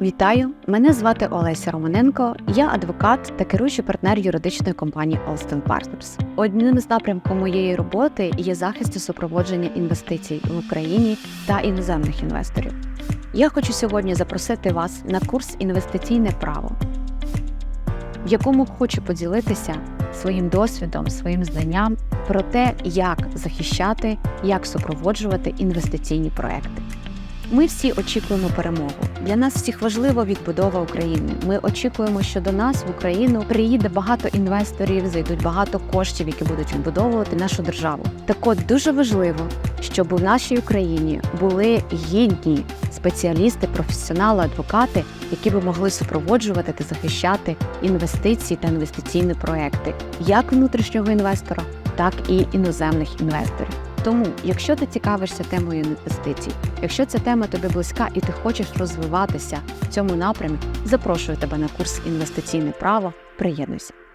Вітаю! Мене звати Олеся Романенко. Я адвокат та керуючий партнер юридичної компанії Alston Partners. Одним з напрямків моєї роботи є захист і супроводження інвестицій в Україні та іноземних інвесторів. Я хочу сьогодні запросити вас на курс інвестиційне право, в якому хочу поділитися своїм досвідом, своїм знанням про те, як захищати, як супроводжувати інвестиційні проекти. Ми всі очікуємо перемогу. Для нас всіх важлива відбудова України. Ми очікуємо, що до нас в Україну приїде багато інвесторів, зайдуть багато коштів, які будуть відбудовувати нашу державу. Так от дуже важливо, щоб у нашій Україні були гідні спеціалісти, професіонали, адвокати, які би могли супроводжувати та захищати інвестиції та інвестиційні проекти як внутрішнього інвестора, так і іноземних інвесторів. Тому, якщо ти цікавишся темою інвестицій, якщо ця тема тобі близька і ти хочеш розвиватися в цьому напрямі, запрошую тебе на курс інвестиційне право. Приєднуйся.